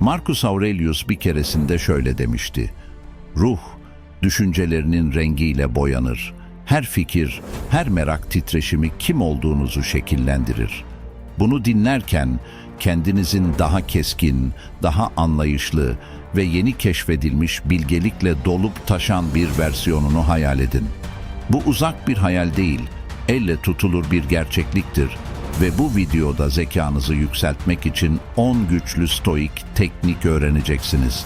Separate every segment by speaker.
Speaker 1: Marcus Aurelius bir keresinde şöyle demişti. Ruh, düşüncelerinin rengiyle boyanır. Her fikir, her merak titreşimi kim olduğunuzu şekillendirir. Bunu dinlerken kendinizin daha keskin, daha anlayışlı ve yeni keşfedilmiş bilgelikle dolup taşan bir versiyonunu hayal edin. Bu uzak bir hayal değil, elle tutulur bir gerçekliktir ve bu videoda zekanızı yükseltmek için 10 güçlü stoik teknik öğreneceksiniz.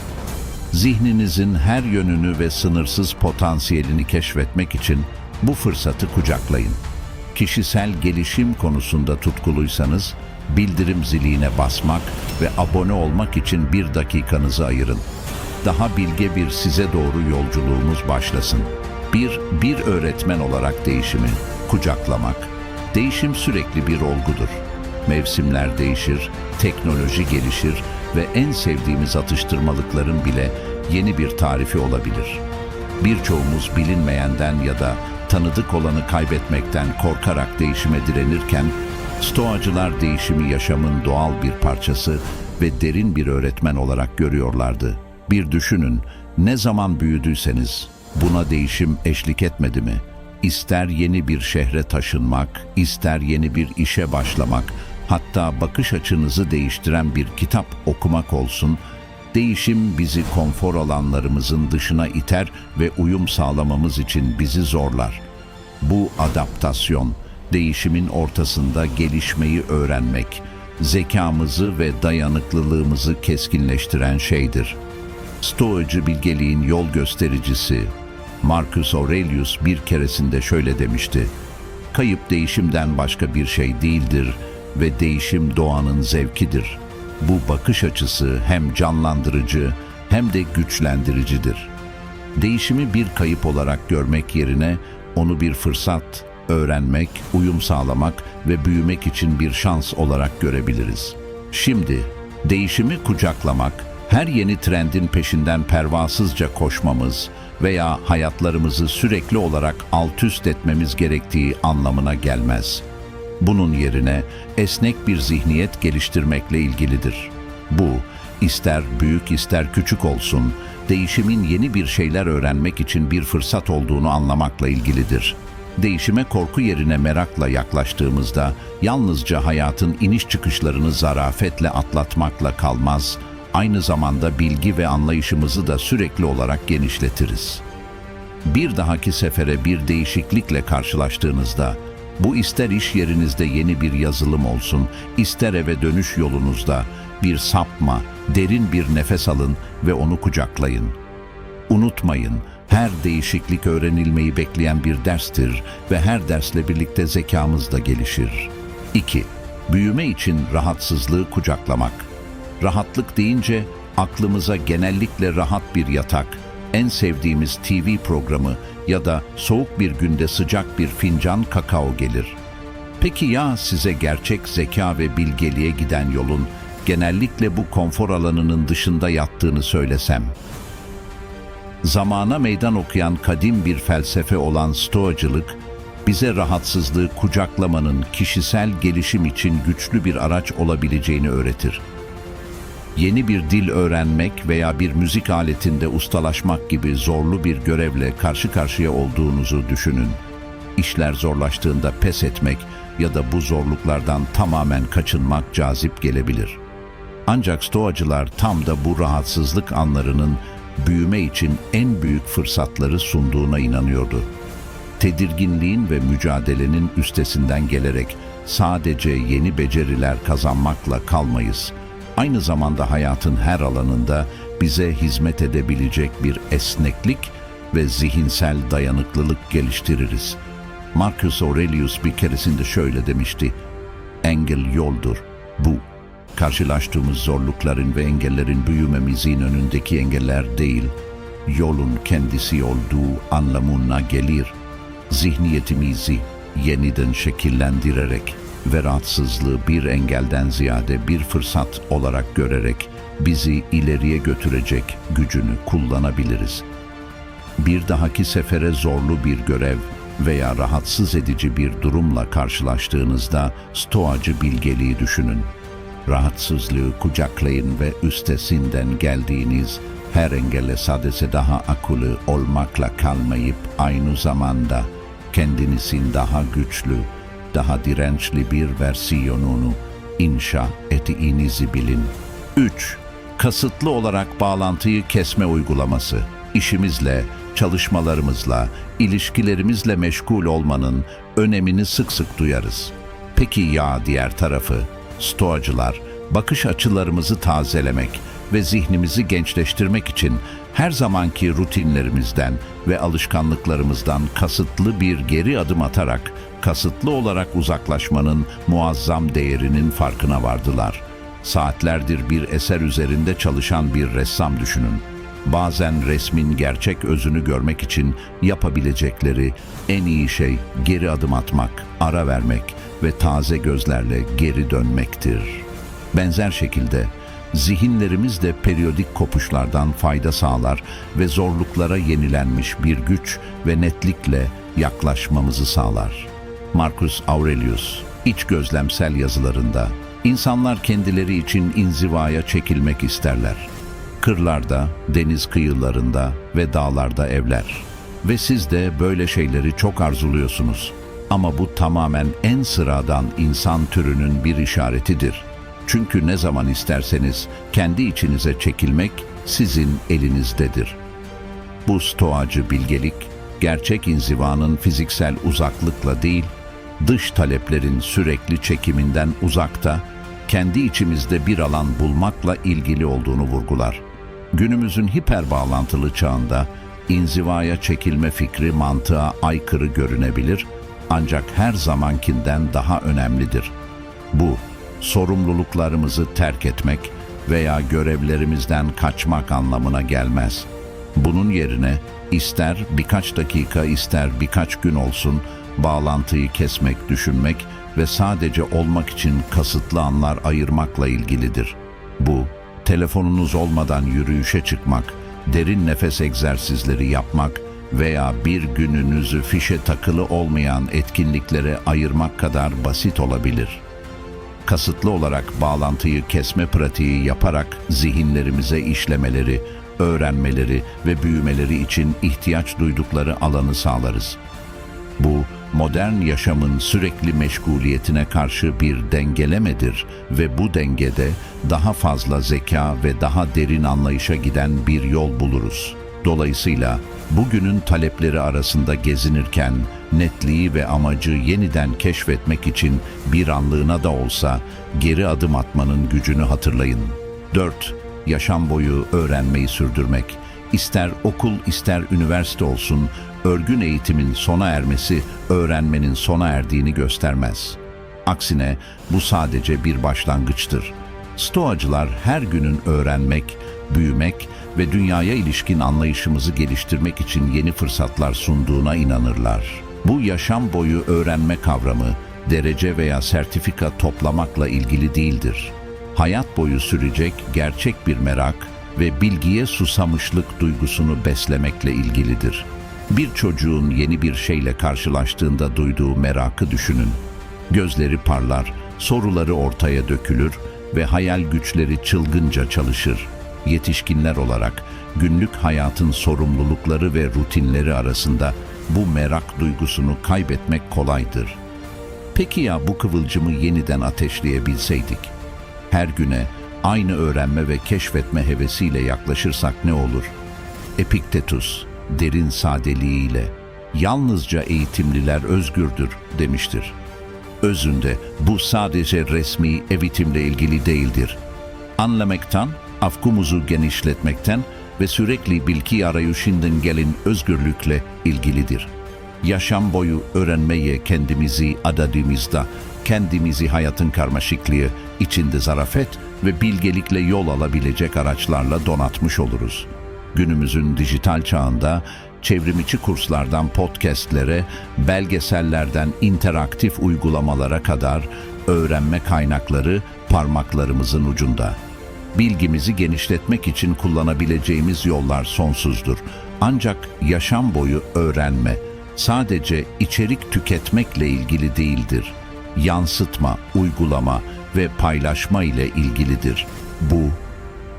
Speaker 1: Zihninizin her yönünü ve sınırsız potansiyelini keşfetmek için bu fırsatı kucaklayın. Kişisel gelişim konusunda tutkuluysanız bildirim ziline basmak ve abone olmak için bir dakikanızı ayırın. Daha bilge bir size doğru yolculuğumuz başlasın. Bir, bir öğretmen olarak değişimi kucaklamak. Değişim sürekli bir olgudur. Mevsimler değişir, teknoloji gelişir ve en sevdiğimiz atıştırmalıkların bile yeni bir tarifi olabilir. Birçoğumuz bilinmeyenden ya da tanıdık olanı kaybetmekten korkarak değişime direnirken, Stoacılar değişimi yaşamın doğal bir parçası ve derin bir öğretmen olarak görüyorlardı. Bir düşünün, ne zaman büyüdüyseniz buna değişim eşlik etmedi mi? İster yeni bir şehre taşınmak, ister yeni bir işe başlamak, hatta bakış açınızı değiştiren bir kitap okumak olsun, değişim bizi konfor alanlarımızın dışına iter ve uyum sağlamamız için bizi zorlar. Bu adaptasyon, değişimin ortasında gelişmeyi öğrenmek, zekamızı ve dayanıklılığımızı keskinleştiren şeydir. Stoacı bilgeliğin yol göstericisi Marcus Aurelius bir keresinde şöyle demişti. Kayıp değişimden başka bir şey değildir ve değişim doğanın zevkidir. Bu bakış açısı hem canlandırıcı hem de güçlendiricidir. Değişimi bir kayıp olarak görmek yerine onu bir fırsat, öğrenmek, uyum sağlamak ve büyümek için bir şans olarak görebiliriz. Şimdi değişimi kucaklamak, her yeni trendin peşinden pervasızca koşmamız veya hayatlarımızı sürekli olarak alt üst etmemiz gerektiği anlamına gelmez. Bunun yerine esnek bir zihniyet geliştirmekle ilgilidir. Bu, ister büyük ister küçük olsun, değişimin yeni bir şeyler öğrenmek için bir fırsat olduğunu anlamakla ilgilidir. Değişime korku yerine merakla yaklaştığımızda yalnızca hayatın iniş çıkışlarını zarafetle atlatmakla kalmaz, aynı zamanda bilgi ve anlayışımızı da sürekli olarak genişletiriz. Bir dahaki sefere bir değişiklikle karşılaştığınızda, bu ister iş yerinizde yeni bir yazılım olsun, ister eve dönüş yolunuzda bir sapma, derin bir nefes alın ve onu kucaklayın. Unutmayın, her değişiklik öğrenilmeyi bekleyen bir derstir ve her dersle birlikte zekamız da gelişir. 2. Büyüme için rahatsızlığı kucaklamak. Rahatlık deyince aklımıza genellikle rahat bir yatak, en sevdiğimiz TV programı ya da soğuk bir günde sıcak bir fincan kakao gelir. Peki ya size gerçek zeka ve bilgeliğe giden yolun genellikle bu konfor alanının dışında yattığını söylesem? zamana meydan okuyan kadim bir felsefe olan stoacılık, bize rahatsızlığı kucaklamanın kişisel gelişim için güçlü bir araç olabileceğini öğretir. Yeni bir dil öğrenmek veya bir müzik aletinde ustalaşmak gibi zorlu bir görevle karşı karşıya olduğunuzu düşünün. İşler zorlaştığında pes etmek ya da bu zorluklardan tamamen kaçınmak cazip gelebilir. Ancak stoacılar tam da bu rahatsızlık anlarının büyüme için en büyük fırsatları sunduğuna inanıyordu. Tedirginliğin ve mücadelenin üstesinden gelerek sadece yeni beceriler kazanmakla kalmayız. Aynı zamanda hayatın her alanında bize hizmet edebilecek bir esneklik ve zihinsel dayanıklılık geliştiririz. Marcus Aurelius bir keresinde şöyle demişti. Engel yoldur. Bu karşılaştığımız zorlukların ve engellerin büyümemizin önündeki engeller değil, yolun kendisi olduğu anlamına gelir. Zihniyetimizi yeniden şekillendirerek ve rahatsızlığı bir engelden ziyade bir fırsat olarak görerek bizi ileriye götürecek gücünü kullanabiliriz. Bir dahaki sefere zorlu bir görev veya rahatsız edici bir durumla karşılaştığınızda stoacı bilgeliği düşünün rahatsızlığı kucaklayın ve üstesinden geldiğiniz her engelle sadece daha akıllı olmakla kalmayıp aynı zamanda kendinizin daha güçlü, daha dirençli bir versiyonunu inşa ettiğinizi bilin. 3. Kasıtlı olarak bağlantıyı kesme uygulaması. İşimizle, çalışmalarımızla, ilişkilerimizle meşgul olmanın önemini sık sık duyarız. Peki ya diğer tarafı? Stoacılar, bakış açılarımızı tazelemek ve zihnimizi gençleştirmek için her zamanki rutinlerimizden ve alışkanlıklarımızdan kasıtlı bir geri adım atarak kasıtlı olarak uzaklaşmanın muazzam değerinin farkına vardılar. Saatlerdir bir eser üzerinde çalışan bir ressam düşünün. Bazen resmin gerçek özünü görmek için yapabilecekleri en iyi şey geri adım atmak, ara vermek ve taze gözlerle geri dönmektir. Benzer şekilde zihinlerimiz de periyodik kopuşlardan fayda sağlar ve zorluklara yenilenmiş bir güç ve netlikle yaklaşmamızı sağlar. Marcus Aurelius, iç gözlemsel yazılarında, insanlar kendileri için inzivaya çekilmek isterler. Kırlarda, deniz kıyılarında ve dağlarda evler. Ve siz de böyle şeyleri çok arzuluyorsunuz. Ama bu tamamen en sıradan insan türünün bir işaretidir. Çünkü ne zaman isterseniz kendi içinize çekilmek sizin elinizdedir. Bu stoacı bilgelik, gerçek inzivanın fiziksel uzaklıkla değil, dış taleplerin sürekli çekiminden uzakta, kendi içimizde bir alan bulmakla ilgili olduğunu vurgular. Günümüzün hiper bağlantılı çağında inzivaya çekilme fikri mantığa aykırı görünebilir ancak her zamankinden daha önemlidir. Bu, sorumluluklarımızı terk etmek veya görevlerimizden kaçmak anlamına gelmez. Bunun yerine ister birkaç dakika ister birkaç gün olsun bağlantıyı kesmek, düşünmek ve sadece olmak için kasıtlı anlar ayırmakla ilgilidir. Bu, telefonunuz olmadan yürüyüşe çıkmak, derin nefes egzersizleri yapmak veya bir gününüzü fişe takılı olmayan etkinliklere ayırmak kadar basit olabilir. Kasıtlı olarak bağlantıyı kesme pratiği yaparak zihinlerimize işlemeleri, öğrenmeleri ve büyümeleri için ihtiyaç duydukları alanı sağlarız. Bu, modern yaşamın sürekli meşguliyetine karşı bir dengelemedir ve bu dengede daha fazla zeka ve daha derin anlayışa giden bir yol buluruz. Dolayısıyla bugünün talepleri arasında gezinirken netliği ve amacı yeniden keşfetmek için bir anlığına da olsa geri adım atmanın gücünü hatırlayın. 4. Yaşam boyu öğrenmeyi sürdürmek. İster okul ister üniversite olsun, örgün eğitimin sona ermesi öğrenmenin sona erdiğini göstermez. Aksine bu sadece bir başlangıçtır. Stoacılar her günün öğrenmek, büyümek ve dünyaya ilişkin anlayışımızı geliştirmek için yeni fırsatlar sunduğuna inanırlar. Bu yaşam boyu öğrenme kavramı derece veya sertifika toplamakla ilgili değildir. Hayat boyu sürecek gerçek bir merak ve bilgiye susamışlık duygusunu beslemekle ilgilidir. Bir çocuğun yeni bir şeyle karşılaştığında duyduğu merakı düşünün. Gözleri parlar, soruları ortaya dökülür ve hayal güçleri çılgınca çalışır. Yetişkinler olarak günlük hayatın sorumlulukları ve rutinleri arasında bu merak duygusunu kaybetmek kolaydır. Peki ya bu kıvılcımı yeniden ateşleyebilseydik? Her güne aynı öğrenme ve keşfetme hevesiyle yaklaşırsak ne olur? Epiktetus, derin sadeliğiyle, yalnızca eğitimliler özgürdür demiştir. Özünde bu sadece resmi eğitimle ilgili değildir. Anlamaktan, afkumuzu genişletmekten ve sürekli bilgi arayışından gelen özgürlükle ilgilidir. Yaşam boyu öğrenmeye kendimizi adadığımızda, kendimizi hayatın karmaşıklığı içinde zarafet ve bilgelikle yol alabilecek araçlarla donatmış oluruz. Günümüzün dijital çağında çevrimiçi kurslardan podcastlere, belgesellerden interaktif uygulamalara kadar öğrenme kaynakları parmaklarımızın ucunda. Bilgimizi genişletmek için kullanabileceğimiz yollar sonsuzdur. Ancak yaşam boyu öğrenme sadece içerik tüketmekle ilgili değildir. yansıtma, uygulama ve paylaşma ile ilgilidir. Bu,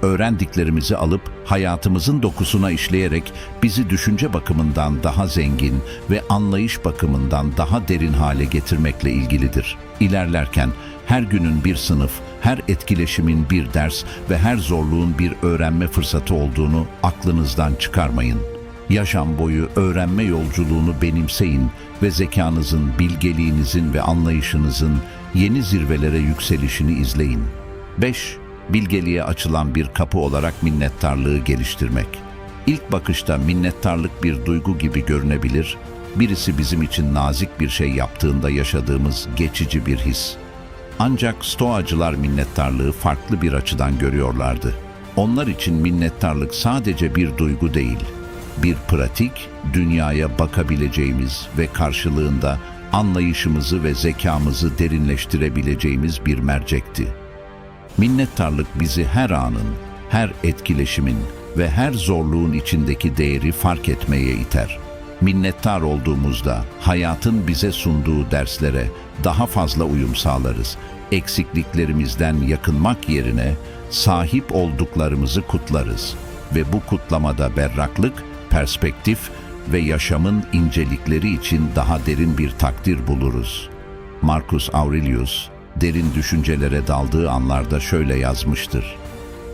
Speaker 1: öğrendiklerimizi alıp hayatımızın dokusuna işleyerek bizi düşünce bakımından daha zengin ve anlayış bakımından daha derin hale getirmekle ilgilidir. İlerlerken her günün bir sınıf, her etkileşimin bir ders ve her zorluğun bir öğrenme fırsatı olduğunu aklınızdan çıkarmayın. Yaşam boyu öğrenme yolculuğunu benimseyin ve zekanızın, bilgeliğinizin ve anlayışınızın yeni zirvelere yükselişini izleyin. 5. Bilgeliğe açılan bir kapı olarak minnettarlığı geliştirmek. İlk bakışta minnettarlık bir duygu gibi görünebilir, birisi bizim için nazik bir şey yaptığında yaşadığımız geçici bir his. Ancak Stoacılar minnettarlığı farklı bir açıdan görüyorlardı. Onlar için minnettarlık sadece bir duygu değil, bir pratik, dünyaya bakabileceğimiz ve karşılığında anlayışımızı ve zekamızı derinleştirebileceğimiz bir mercekti. Minnettarlık bizi her anın, her etkileşimin ve her zorluğun içindeki değeri fark etmeye iter. Minnettar olduğumuzda hayatın bize sunduğu derslere daha fazla uyum sağlarız. Eksikliklerimizden yakınmak yerine sahip olduklarımızı kutlarız ve bu kutlamada berraklık, perspektif ve yaşamın incelikleri için daha derin bir takdir buluruz. Marcus Aurelius, derin düşüncelere daldığı anlarda şöyle yazmıştır.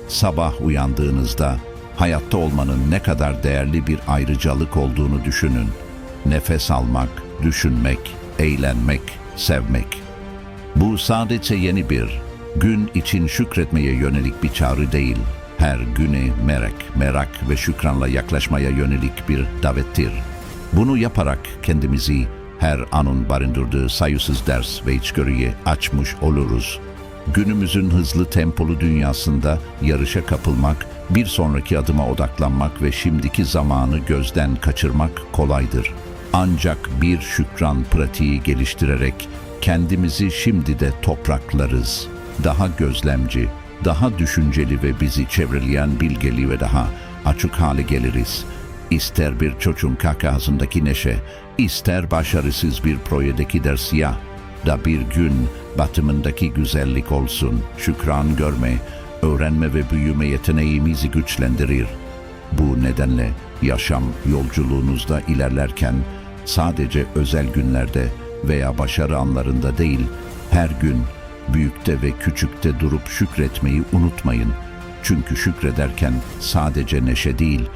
Speaker 1: Sabah uyandığınızda hayatta olmanın ne kadar değerli bir ayrıcalık olduğunu düşünün. Nefes almak, düşünmek, eğlenmek, sevmek. Bu sadece yeni bir, gün için şükretmeye yönelik bir çağrı değil. Her güne merak, merak ve şükranla yaklaşmaya yönelik bir davettir. Bunu yaparak kendimizi her anın barındırdığı sayısız ders ve içgörüye açmış oluruz. Günümüzün hızlı tempolu dünyasında yarışa kapılmak, bir sonraki adıma odaklanmak ve şimdiki zamanı gözden kaçırmak kolaydır. Ancak bir şükran pratiği geliştirerek kendimizi şimdi de topraklarız. Daha gözlemci, daha düşünceli ve bizi çevreleyen bilgeli ve daha açık hale geliriz. İster bir çocuğun kahkahasındaki neşe, ister başarısız bir projedeki ders ya da bir gün batımındaki güzellik olsun, şükran görme, öğrenme ve büyüme yeteneğimizi güçlendirir. Bu nedenle yaşam yolculuğunuzda ilerlerken sadece özel günlerde veya başarı anlarında değil, her gün büyükte ve küçükte durup şükretmeyi unutmayın. Çünkü şükrederken sadece neşe değil,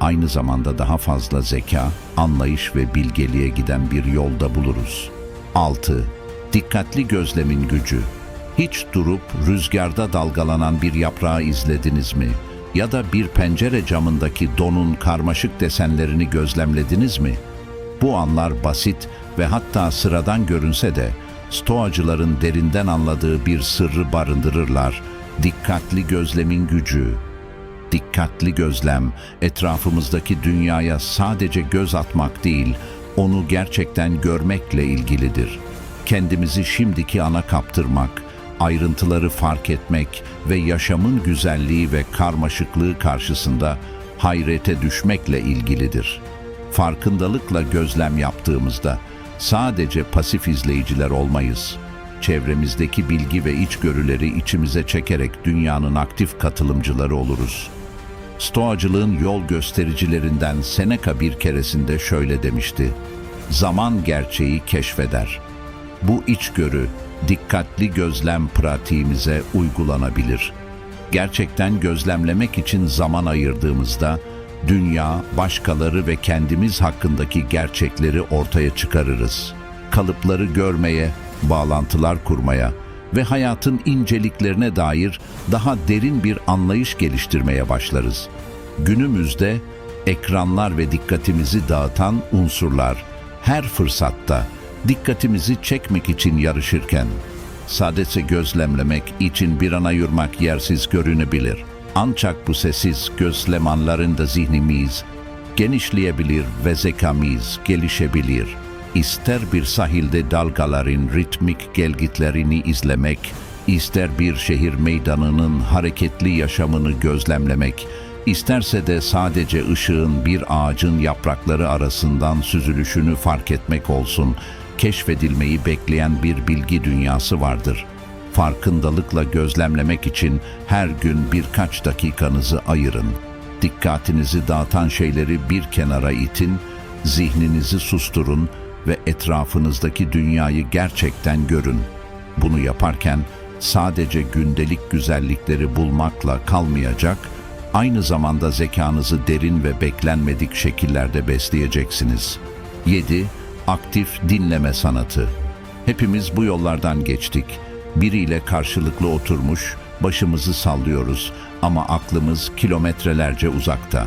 Speaker 1: aynı zamanda daha fazla zeka, anlayış ve bilgeliğe giden bir yolda buluruz. 6. Dikkatli gözlemin gücü. Hiç durup rüzgarda dalgalanan bir yaprağı izlediniz mi? Ya da bir pencere camındaki donun karmaşık desenlerini gözlemlediniz mi? Bu anlar basit ve hatta sıradan görünse de Stoacıların derinden anladığı bir sırrı barındırırlar. Dikkatli gözlemin gücü. Dikkatli gözlem, etrafımızdaki dünyaya sadece göz atmak değil, onu gerçekten görmekle ilgilidir. Kendimizi şimdiki ana kaptırmak, ayrıntıları fark etmek ve yaşamın güzelliği ve karmaşıklığı karşısında hayrete düşmekle ilgilidir. Farkındalıkla gözlem yaptığımızda sadece pasif izleyiciler olmayız. Çevremizdeki bilgi ve içgörüleri içimize çekerek dünyanın aktif katılımcıları oluruz. Stoacılığın yol göstericilerinden Seneca bir keresinde şöyle demişti. Zaman gerçeği keşfeder. Bu içgörü dikkatli gözlem pratiğimize uygulanabilir. Gerçekten gözlemlemek için zaman ayırdığımızda dünya, başkaları ve kendimiz hakkındaki gerçekleri ortaya çıkarırız. Kalıpları görmeye, bağlantılar kurmaya ve hayatın inceliklerine dair daha derin bir anlayış geliştirmeye başlarız. Günümüzde ekranlar ve dikkatimizi dağıtan unsurlar her fırsatta dikkatimizi çekmek için yarışırken sadece gözlemlemek için bir an ayırmak yersiz görünebilir. Ancak bu sessiz gözlemanlarında zihnimiz genişleyebilir ve zekamız gelişebilir. İster bir sahilde dalgaların ritmik gelgitlerini izlemek, ister bir şehir meydanının hareketli yaşamını gözlemlemek, isterse de sadece ışığın bir ağacın yaprakları arasından süzülüşünü fark etmek olsun, keşfedilmeyi bekleyen bir bilgi dünyası vardır. Farkındalıkla gözlemlemek için her gün birkaç dakikanızı ayırın. Dikkatinizi dağıtan şeyleri bir kenara itin, zihninizi susturun ve etrafınızdaki dünyayı gerçekten görün. Bunu yaparken sadece gündelik güzellikleri bulmakla kalmayacak, aynı zamanda zekanızı derin ve beklenmedik şekillerde besleyeceksiniz. 7. Aktif dinleme sanatı. Hepimiz bu yollardan geçtik. Biriyle karşılıklı oturmuş, başımızı sallıyoruz ama aklımız kilometrelerce uzakta.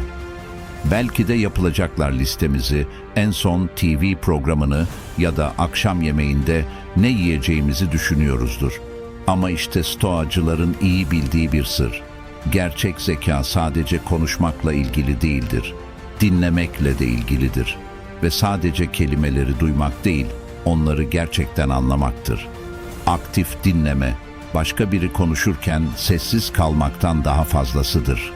Speaker 1: Belki de yapılacaklar listemizi, en son TV programını ya da akşam yemeğinde ne yiyeceğimizi düşünüyoruzdur. Ama işte stoacıların iyi bildiği bir sır. Gerçek zeka sadece konuşmakla ilgili değildir. Dinlemekle de ilgilidir. Ve sadece kelimeleri duymak değil, onları gerçekten anlamaktır. Aktif dinleme, başka biri konuşurken sessiz kalmaktan daha fazlasıdır.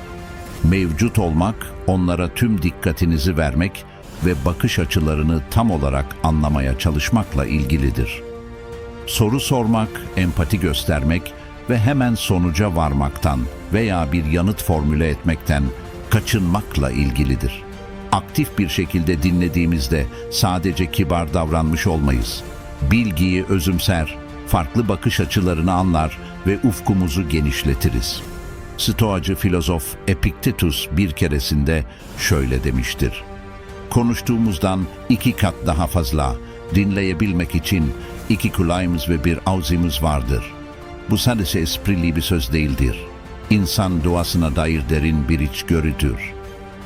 Speaker 1: Mevcut olmak, onlara tüm dikkatinizi vermek ve bakış açılarını tam olarak anlamaya çalışmakla ilgilidir. Soru sormak, empati göstermek ve hemen sonuca varmaktan veya bir yanıt formüle etmekten kaçınmakla ilgilidir. Aktif bir şekilde dinlediğimizde sadece kibar davranmış olmayız. Bilgiyi özümser, farklı bakış açılarını anlar ve ufkumuzu genişletiriz. Stoacı filozof Epiktetus bir keresinde şöyle demiştir. Konuştuğumuzdan iki kat daha fazla dinleyebilmek için iki kulağımız ve bir ağzımız vardır. Bu sadece esprili bir söz değildir. İnsan doğasına dair derin bir içgörüdür.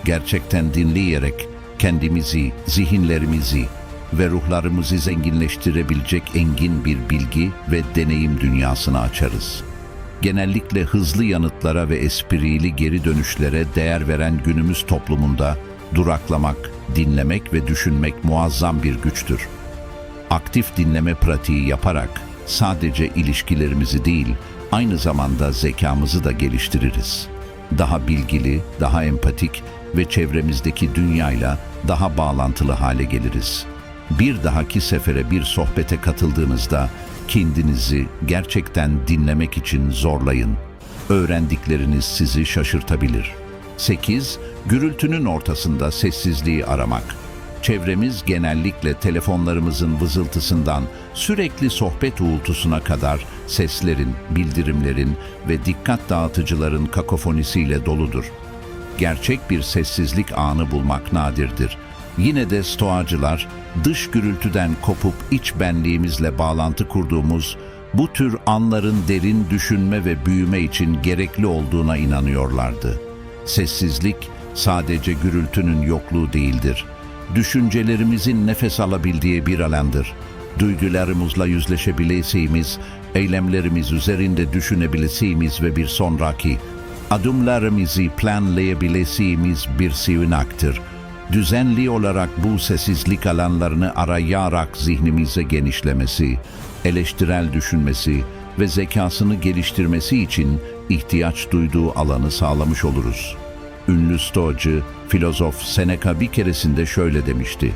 Speaker 1: Gerçekten dinleyerek kendimizi, zihinlerimizi ve ruhlarımızı zenginleştirebilecek engin bir bilgi ve deneyim dünyasını açarız. Genellikle hızlı yanıtlara ve esprili geri dönüşlere değer veren günümüz toplumunda duraklamak, dinlemek ve düşünmek muazzam bir güçtür. Aktif dinleme pratiği yaparak sadece ilişkilerimizi değil, aynı zamanda zekamızı da geliştiririz. Daha bilgili, daha empatik ve çevremizdeki dünyayla daha bağlantılı hale geliriz. Bir dahaki sefere bir sohbete katıldığınızda kendinizi gerçekten dinlemek için zorlayın. Öğrendikleriniz sizi şaşırtabilir. 8. Gürültünün ortasında sessizliği aramak. Çevremiz genellikle telefonlarımızın vızıltısından sürekli sohbet uğultusuna kadar seslerin, bildirimlerin ve dikkat dağıtıcıların kakofonisiyle doludur. Gerçek bir sessizlik anı bulmak nadirdir. Yine de stoacılar dış gürültüden kopup iç benliğimizle bağlantı kurduğumuz bu tür anların derin düşünme ve büyüme için gerekli olduğuna inanıyorlardı. Sessizlik sadece gürültünün yokluğu değildir. Düşüncelerimizin nefes alabildiği bir alandır. Duygularımızla yüzleşebileceğimiz, eylemlerimiz üzerinde düşünebileceğimiz ve bir sonraki adımlarımızı planlayabileceğimiz bir sığınaktır. Düzenli olarak bu sessizlik alanlarını arayarak zihnimize genişlemesi, eleştirel düşünmesi ve zekasını geliştirmesi için ihtiyaç duyduğu alanı sağlamış oluruz. Ünlü stoacı, filozof Seneca bir keresinde şöyle demişti.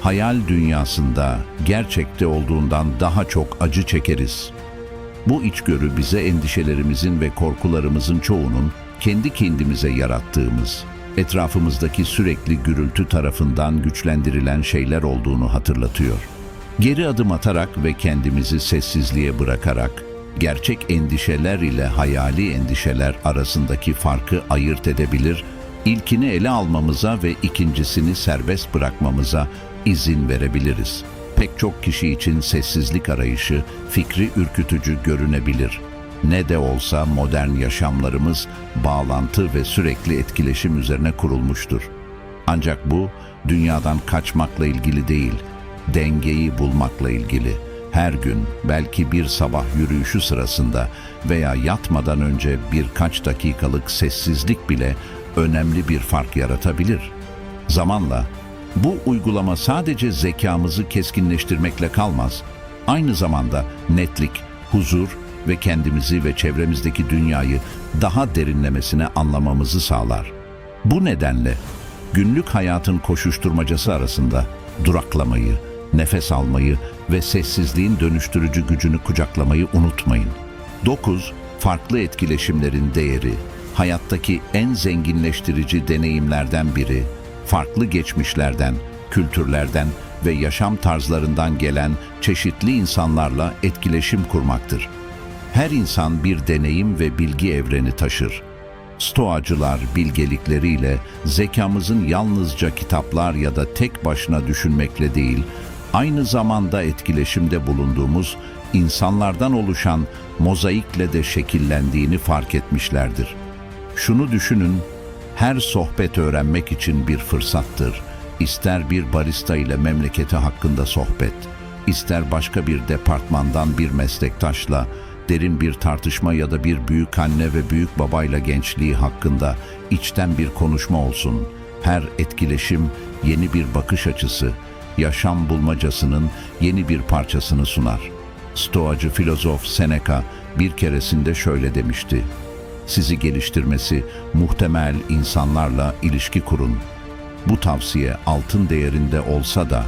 Speaker 1: Hayal dünyasında gerçekte olduğundan daha çok acı çekeriz. Bu içgörü bize endişelerimizin ve korkularımızın çoğunun kendi kendimize yarattığımız, etrafımızdaki sürekli gürültü tarafından güçlendirilen şeyler olduğunu hatırlatıyor. Geri adım atarak ve kendimizi sessizliğe bırakarak, gerçek endişeler ile hayali endişeler arasındaki farkı ayırt edebilir, ilkini ele almamıza ve ikincisini serbest bırakmamıza izin verebiliriz. Pek çok kişi için sessizlik arayışı fikri ürkütücü görünebilir. Ne de olsa modern yaşamlarımız bağlantı ve sürekli etkileşim üzerine kurulmuştur. Ancak bu dünyadan kaçmakla ilgili değil, dengeyi bulmakla ilgili. Her gün belki bir sabah yürüyüşü sırasında veya yatmadan önce birkaç dakikalık sessizlik bile önemli bir fark yaratabilir. Zamanla bu uygulama sadece zekamızı keskinleştirmekle kalmaz, aynı zamanda netlik, huzur ve kendimizi ve çevremizdeki dünyayı daha derinlemesine anlamamızı sağlar. Bu nedenle günlük hayatın koşuşturmacası arasında duraklamayı, Nefes almayı ve sessizliğin dönüştürücü gücünü kucaklamayı unutmayın. 9. Farklı etkileşimlerin değeri. Hayattaki en zenginleştirici deneyimlerden biri, farklı geçmişlerden, kültürlerden ve yaşam tarzlarından gelen çeşitli insanlarla etkileşim kurmaktır. Her insan bir deneyim ve bilgi evreni taşır. Stoacılar bilgelikleriyle zekamızın yalnızca kitaplar ya da tek başına düşünmekle değil, aynı zamanda etkileşimde bulunduğumuz insanlardan oluşan mozaikle de şekillendiğini fark etmişlerdir. Şunu düşünün, her sohbet öğrenmek için bir fırsattır. İster bir barista ile memleketi hakkında sohbet, ister başka bir departmandan bir meslektaşla derin bir tartışma ya da bir büyük anne ve büyük babayla gençliği hakkında içten bir konuşma olsun. Her etkileşim yeni bir bakış açısı, yaşam bulmacasının yeni bir parçasını sunar. Stoacı filozof Seneca bir keresinde şöyle demişti. Sizi geliştirmesi muhtemel insanlarla ilişki kurun. Bu tavsiye altın değerinde olsa da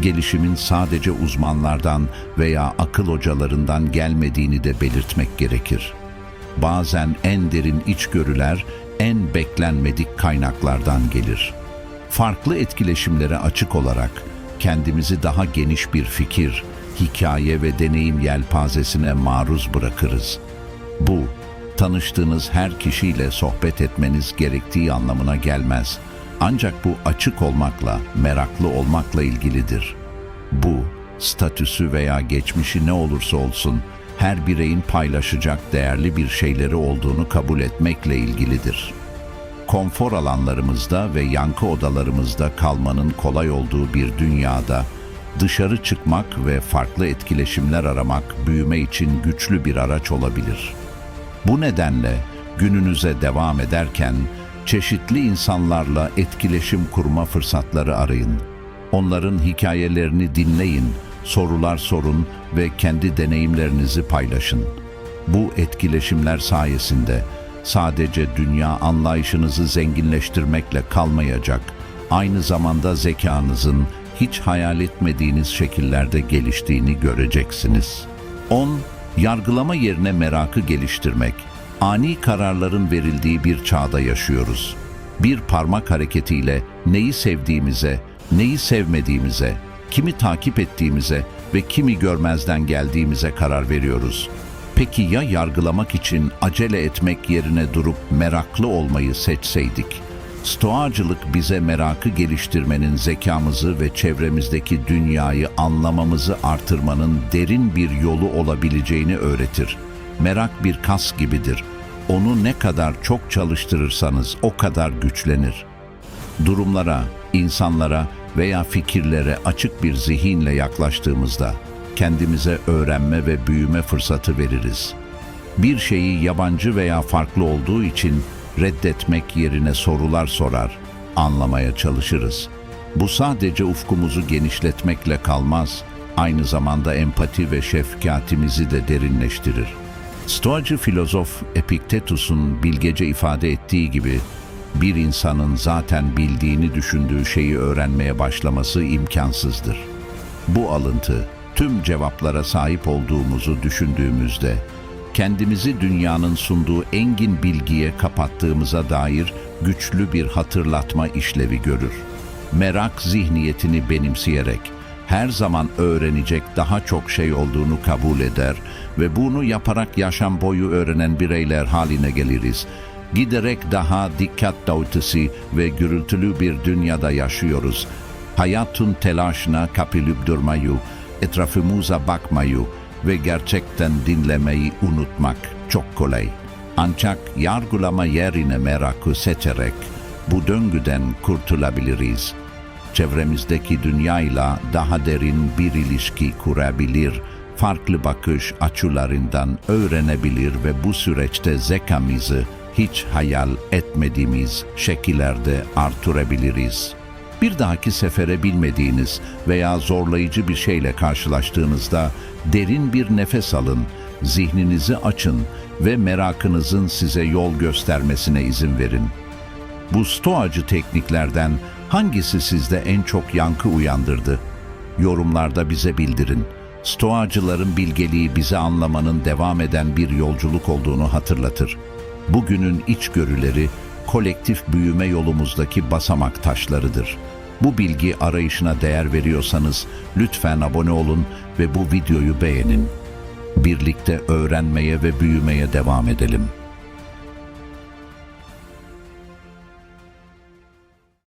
Speaker 1: gelişimin sadece uzmanlardan veya akıl hocalarından gelmediğini de belirtmek gerekir. Bazen en derin içgörüler en beklenmedik kaynaklardan gelir. Farklı etkileşimlere açık olarak kendimizi daha geniş bir fikir, hikaye ve deneyim yelpazesine maruz bırakırız. Bu, tanıştığınız her kişiyle sohbet etmeniz gerektiği anlamına gelmez. Ancak bu açık olmakla, meraklı olmakla ilgilidir. Bu, statüsü veya geçmişi ne olursa olsun, her bireyin paylaşacak değerli bir şeyleri olduğunu kabul etmekle ilgilidir. Konfor alanlarımızda ve yankı odalarımızda kalmanın kolay olduğu bir dünyada, dışarı çıkmak ve farklı etkileşimler aramak büyüme için güçlü bir araç olabilir.'' Bu nedenle gününüze devam ederken çeşitli insanlarla etkileşim kurma fırsatları arayın. Onların hikayelerini dinleyin, sorular sorun ve kendi deneyimlerinizi paylaşın. Bu etkileşimler sayesinde sadece dünya anlayışınızı zenginleştirmekle kalmayacak, aynı zamanda zekanızın hiç hayal etmediğiniz şekillerde geliştiğini göreceksiniz. 10 yargılama yerine merakı geliştirmek, ani kararların verildiği bir çağda yaşıyoruz. Bir parmak hareketiyle neyi sevdiğimize, neyi sevmediğimize, kimi takip ettiğimize ve kimi görmezden geldiğimize karar veriyoruz. Peki ya yargılamak için acele etmek yerine durup meraklı olmayı seçseydik? Stoacılık bize merakı geliştirmenin zekamızı ve çevremizdeki dünyayı anlamamızı artırmanın derin bir yolu olabileceğini öğretir. Merak bir kas gibidir. Onu ne kadar çok çalıştırırsanız o kadar güçlenir. Durumlara, insanlara veya fikirlere açık bir zihinle yaklaştığımızda kendimize öğrenme ve büyüme fırsatı veririz. Bir şeyi yabancı veya farklı olduğu için reddetmek yerine sorular sorar, anlamaya çalışırız. Bu sadece ufkumuzu genişletmekle kalmaz, aynı zamanda empati ve şefkatimizi de derinleştirir. Stoacı filozof Epiktetus'un bilgece ifade ettiği gibi, bir insanın zaten bildiğini düşündüğü şeyi öğrenmeye başlaması imkansızdır. Bu alıntı, tüm cevaplara sahip olduğumuzu düşündüğümüzde, kendimizi dünyanın sunduğu engin bilgiye kapattığımıza dair güçlü bir hatırlatma işlevi görür. Merak zihniyetini benimseyerek her zaman öğrenecek daha çok şey olduğunu kabul eder ve bunu yaparak yaşam boyu öğrenen bireyler haline geliriz. Giderek daha dikkat dağıtısı ve gürültülü bir dünyada yaşıyoruz. Hayatın telaşına kapılıp durmayı, etrafımıza bakmayı, ve gerçekten dinlemeyi unutmak çok kolay. Ancak yargılama yerine merakı seçerek bu döngüden kurtulabiliriz. Çevremizdeki dünyayla daha derin bir ilişki kurabilir, farklı bakış açılarından öğrenebilir ve bu süreçte zekamızı hiç hayal etmediğimiz şekillerde artırabiliriz.'' Bir dahaki sefere bilmediğiniz veya zorlayıcı bir şeyle karşılaştığınızda derin bir nefes alın, zihninizi açın ve merakınızın size yol göstermesine izin verin. Bu stoacı tekniklerden hangisi sizde en çok yankı uyandırdı? Yorumlarda bize bildirin. Stoacıların bilgeliği bize anlamanın devam eden bir yolculuk olduğunu hatırlatır. Bugünün içgörüleri kolektif büyüme yolumuzdaki basamak taşlarıdır. Bu bilgi arayışına değer veriyorsanız lütfen abone olun ve bu videoyu beğenin. Birlikte öğrenmeye ve büyümeye devam edelim.